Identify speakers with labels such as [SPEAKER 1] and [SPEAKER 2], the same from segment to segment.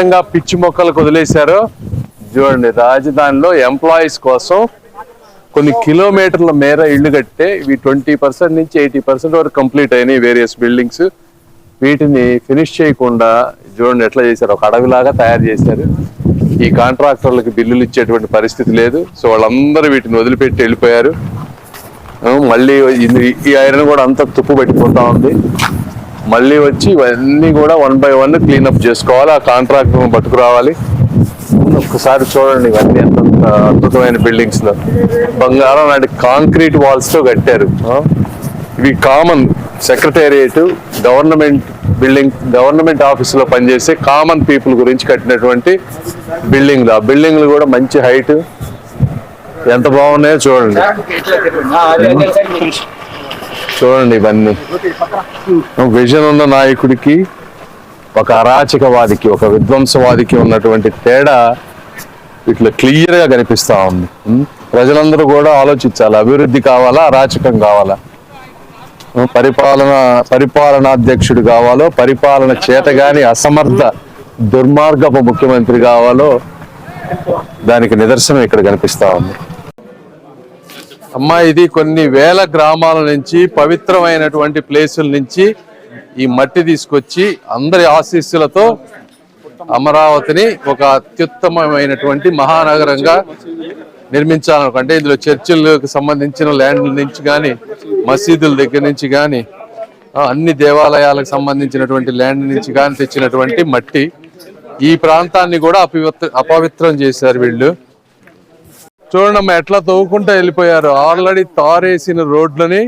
[SPEAKER 1] విధంగా పిచ్చి మొక్కలకు వదిలేశారో. చూడండి రాజధానిలో ఎంప్లాయీస్ కోసం కొన్ని కిలోమీటర్ల మేర ఇళ్ళు కట్టే ఇవి ట్వంటీ పర్సెంట్ నుంచి ఎయిటీ పర్సెంట్ వరకు కంప్లీట్ అయినాయి వేరియస్ బిల్డింగ్స్. వీటిని ఫినిష్ చేయకుండా చూడండి ఎట్లా చేశారు. ఒక అడవిలాగా తయారు చేశారు. ఈ కాంట్రాక్టర్లకు బిల్లులు ఇచ్చేటువంటి పరిస్థితి లేదు. సో వాళ్ళందరూ వీటిని వదిలిపెట్టి వెళ్ళిపోయారు. మళ్ళీ ఈ ఐరన్ కూడా అంతా తుప్పు పెట్టిపోతా ఉంది. మళ్ళీ వచ్చి ఇవన్నీ కూడా వన్ బై వన్ క్లీనప్ చేసుకోవాలి. ఆ కాంట్రాక్ట్ పట్టుకురావాలి. ఒక్కసారి చూడండి ఇవన్నీ ఎంత అద్భుతమైన బిల్డింగ్స్లో. బంగారం నాటి కాంక్రీట్ వాల్స్తో కట్టారు. ఇవి common secretariat government building government ఆఫీస్లో పనిచేసే కామన్ పీపుల్ గురించి కట్టినటువంటి బిల్డింగ్లు ఆ బిల్డింగ్లు కూడా మంచి హైట్ ఎంత బాగున్నాయో చూడండి. చూడండి ఇవన్నీ. విజన్ ఉన్న నాయకుడికి ఒక అరాచకవాదికి ఒక విధ్వంసవాదికి ఉన్నటువంటి తేడా ఇట్లా క్లియర్గా కనిపిస్తూ ఉంది. ప్రజలందరూ కూడా ఆలోచించాలి. అభివృద్ధి కావాలా? అరాచకం కావాలా? పరిపాలన పరిపాలనాధ్యక్షుడు కావాలో పరిపాలన చేతగాని అసమర్థ దుర్మార్గపు ముఖ్యమంత్రి కావాలో దానికి నిదర్శనం ఇక్కడ కనిపిస్తూ ఉంది. అమ్మా ఇది కొన్ని వేల గ్రామాల నుంచి పవిత్రమైనటువంటి ప్లేసుల నుంచి ఈ మట్టి తీసుకొచ్చి అందరి ఆశీస్సులతో అమరావతిని ఒక అత్యుత్తమమైనటువంటి మహానగరంగా నిర్మించాలనుకుంటే ఇందులో చర్చిలకు సంబంధించిన ల్యాండ్ల నుంచి కానీ మసీదుల దగ్గర నుంచి కానీ అన్ని దేవాలయాలకు సంబంధించినటువంటి ల్యాండ్ నుంచి కానీ తెచ్చినటువంటి మట్టి ఈ ప్రాంతాన్ని కూడా అపవిత్ర అపవిత్రం చేశారు వీళ్ళు. చూడండి ఎట్లా తవ్వుకుంటూ వెళ్ళిపోయారు. ఆల్రెడీ తారేసిన రోడ్లని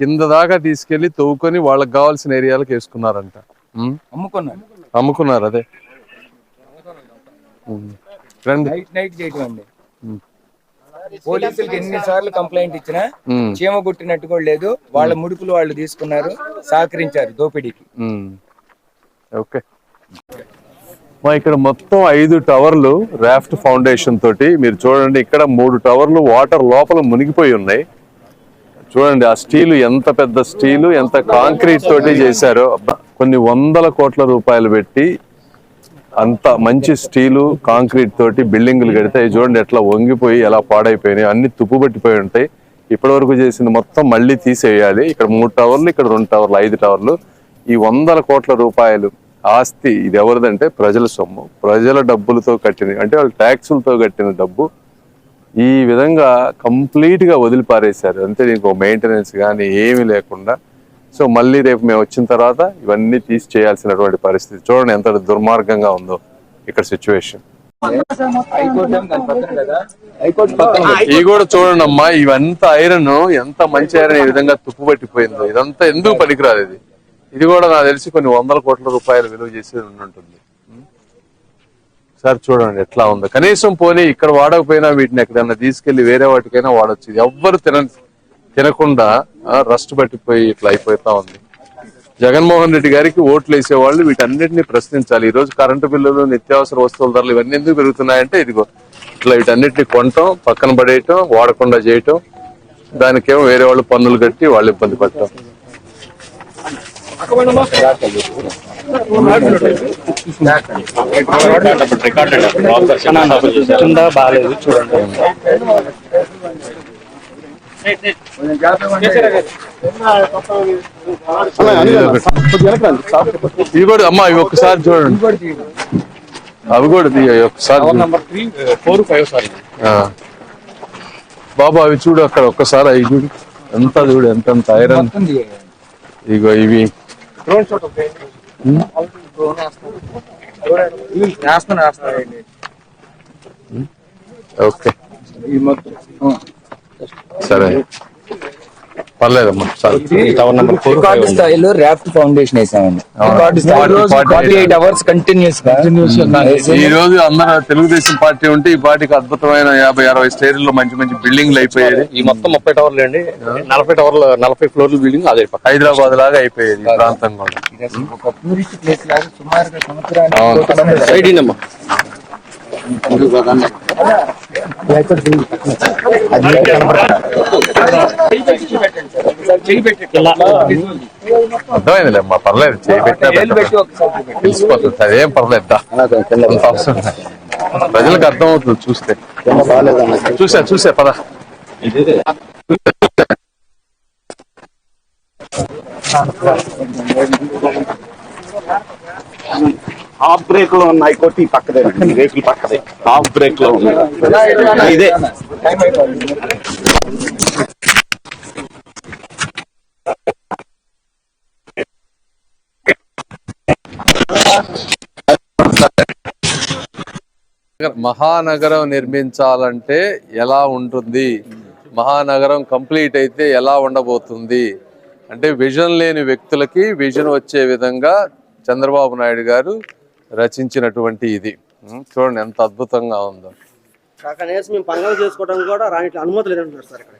[SPEAKER 1] కింద దాకా తీసుకెళ్ళి తవ్వుకొని వాళ్ళకి కావాల్సిన ఏరియాలకు వేసుకున్నారంట. ఉం?
[SPEAKER 2] అమ్ముకున్నాను
[SPEAKER 1] అమ్ముకున్నారు అదే. రండి.
[SPEAKER 2] నైట్ చేయటం అండి పోలీసులకి ఎన్ని సార్లు కంప్లైంట్ ఇచ్చినా. చీమ గుట్టినట్టు కూడా లేదు. వాళ్ళ ముడుపులు వాళ్ళు తీసుకున్నారు సహకరించారు దోపిడీకి.
[SPEAKER 1] ఓకే. మా ఇక్కడ మొత్తం ఐదు టవర్లు రాఫ్ట్ ఫౌండేషన్ తోటి మీరు చూడండి ఇక్కడ మూడు టవర్లు వాటర్ లోపల మునిగిపోయి ఉన్నాయి. చూడండి ఆ స్టీలు ఎంత పెద్ద స్టీలు ఎంత కాంక్రీట్ తోటి చేశారో. కొన్ని వందల కోట్ల రూపాయలు పెట్టి అంత మంచి స్టీలు కాంక్రీట్ తోటి బిల్డింగులు కడితే చూడండి ఎట్లా వంగిపోయి ఎలా పాడైపోయినాయి అన్ని తుప్పు పట్టిపోయి ఉంటాయి. ఇప్పటి వరకు చేసింది మొత్తం మళ్ళీ తీసేయాలి. ఇక్కడ మూడు టవర్లు ఇక్కడ రెండు టవర్లు ఐదు టవర్లు. ఈ వందల కోట్ల రూపాయలు ఆస్తి ఇది ఎవరిదంటే ప్రజల సొమ్ము. ప్రజల డబ్బులతో కట్టింది. అంటే వాళ్ళు ట్యాక్సులతో కట్టిన డబ్బు. ఈ విధంగా కంప్లీట్గా వదిలిపారేశారు. అంతే దీనికి మెయింటెనెన్స్ కానీ ఏమీ లేకుండా. సో మళ్ళీ రేపు మేము వచ్చిన తర్వాత ఇవన్నీ తీసి చేయాల్సినటువంటి పరిస్థితి చూడండి ఎంత దుర్మార్గంగా ఉందో ఇక్కడ సిచ్యువేషన్.
[SPEAKER 2] హైకోర్టు
[SPEAKER 1] ఇవి కూడా చూడండి అమ్మా ఇవంతా ఐరన్. ఎంత మంచి ఐరన్ ఈ విధంగా తుప్పు పట్టిపోయిందో. ఇదంతా ఎందుకు పనికిరాదు ఇది? ఇది కూడా నాకు తెలిసి కొన్ని వందల కోట్ల రూపాయలు విలువ చేసేది ఉంటుంది. సార్ చూడండి ఎట్లా ఉంది. కనీసం పోనీ ఇక్కడ వాడకపోయినా వీటిని ఎక్కడైనా తీసుకెళ్ళి వేరే వాటికైనా వాడొచ్చు. ఎవ్వరు తిన తినకుండా రస్ట్ పట్టిపోయి ఇట్లా అయిపోతా ఉంది. జగన్మోహన్ రెడ్డి గారికి ఓట్లు వేసేవాళ్ళు వీటన్నిటిని ప్రశ్నించాలి. ఈ రోజు కరెంటు బిల్లులు నిత్యావసర వస్తువుల ధరలు ఇవన్నీ ఎందుకు పెరుగుతున్నాయంటే ఇదిగో ఇట్లా వీటన్నిటిని కొనటం పక్కన పడేయటం వాడకుండా చేయటం దానికేమో వేరే వాళ్ళు పన్నులు కట్టి వాళ్ళు ఇబ్బంది పడటం.
[SPEAKER 2] కింద బాగాలేదు చూడండి
[SPEAKER 1] ఇవి కూడా అమ్మా ఇవి ఒక్కసారి చూడండి అవి కూడా తీయ ఒక్కసారి
[SPEAKER 2] ఫోర్ ఫైవ్ సార్
[SPEAKER 1] ఆ. బాబు అవి చూడు అక్కడ ఒక్కసారి అవి చూడు ఎంత చూడు ఎంత ఎంత ఐరన్ ఇగో ఇవి
[SPEAKER 2] వేస్తాను వేస్తానండి
[SPEAKER 1] ఓకే
[SPEAKER 2] ఈ మొత్తం
[SPEAKER 1] సరే పర్లేదమ్మా
[SPEAKER 2] రికార్డు స్థాయిలో ఫౌండేషన్ వేసామండి. రికార్డు స్థాయిలో
[SPEAKER 1] Forty-
[SPEAKER 2] ఫార్టీ ఎయిట్ అవర్స్ కంటిన్యూస్గా
[SPEAKER 1] ఈ రోజు అందరూ తెలుగుదేశం పార్టీ ఉంటే ఈ పార్టీకి అద్భుతమైన యాభై అరవై స్టేజ్లో మంచి మంచి బిల్డింగ్లు అయిపోయేది.
[SPEAKER 3] ఈ మొత్తం ముప్పై టవర్లు అండి. నలభై టవర్లు నలభై ఫ్లోర్ల బిల్డింగ్ అదే
[SPEAKER 1] హైదరాబాద్ లాగా అయిపోయేది ఈ ప్రాంతం కూడా.
[SPEAKER 2] ప్లేస్ లాగా సుమారుగా సంవత్సరానికి
[SPEAKER 1] అర్థమైందిలే అమ్మా పర్లేదు చేయి పెట్టినా. తెలిసిపోతుంది అదేం పర్లేదు అవసరం. ప్రజలకు అర్థమవుతుంది చూస్తే చూసా చూసా పద
[SPEAKER 4] హాఫ్ బ్రేక్లో ఉన్నాయి. కొట్టి పక్కదే. బ్రేకులు పక్కదే. హాఫ్ బ్రేక్లో ఉన్నాయి. ఇదే.
[SPEAKER 1] మహానగరం నిర్మించాలంటే ఎలా ఉంటుంది? మహానగరం కంప్లీట్ అయితే ఎలా ఉండబోతుంది? అంటే విజన్ లేని వ్యక్తులకి విజన్ వచ్చే విధంగా చంద్రబాబు నాయుడు గారు రచించినటువంటి ఇది. చూడండి ఎంత అద్భుతంగా ఉందో.
[SPEAKER 5] కనీసం మేము పండుగ చేసుకోవడం కూడా రాని అనుమతి లేదంటున్నారు సార్ ఇక్కడ.